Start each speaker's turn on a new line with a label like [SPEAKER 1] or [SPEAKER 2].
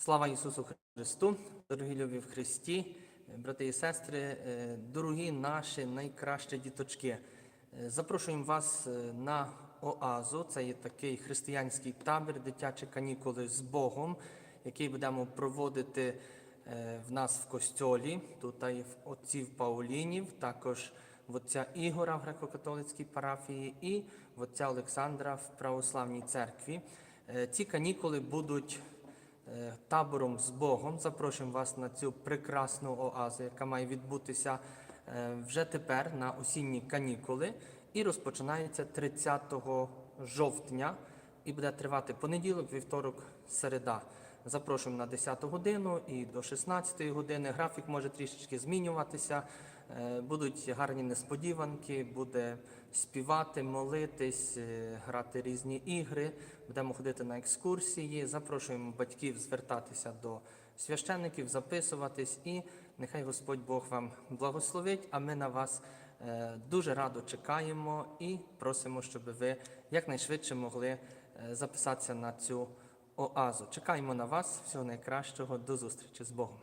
[SPEAKER 1] Слава Ісусу Христу, дорогі любі в Христі, е, брати і сестри, е, дорогі наші найкращі діточки. Е, Запрошуємо вас на Оазу. Це є такий християнський табір, дитячі канікули з Богом, який будемо проводити в нас в костьолі, тут і в отців Паулінів, також в отця Ігора в греко-католицькій парафії і в отця Олександра в православній церкві. Ці канікули будуть табором з Богом. Запрошуємо вас на цю прекрасну оазу, яка має відбутися е, вже тепер на осінні канікули, і розпочинається 30 жовтня і буде тривати понеділок, вівторок, середа. Запрошуємо на 10 годину і до 16 години. Графік може трішечки змінюватися. Е, Будуть гарні несподіванки, буде співати, молитись, е, грати різні ігри. Будемо ходити на екскурсії. Запрошуємо батьків звертатися до священників, записуватись, і нехай Господь Бог вам благословить. А ми на вас е, дуже радо чекаємо і просимо, щоб ви якнайшвидше могли записатися на цю оазу. Чекаємо на вас. Всього найкращого. До зустрічі з Богом.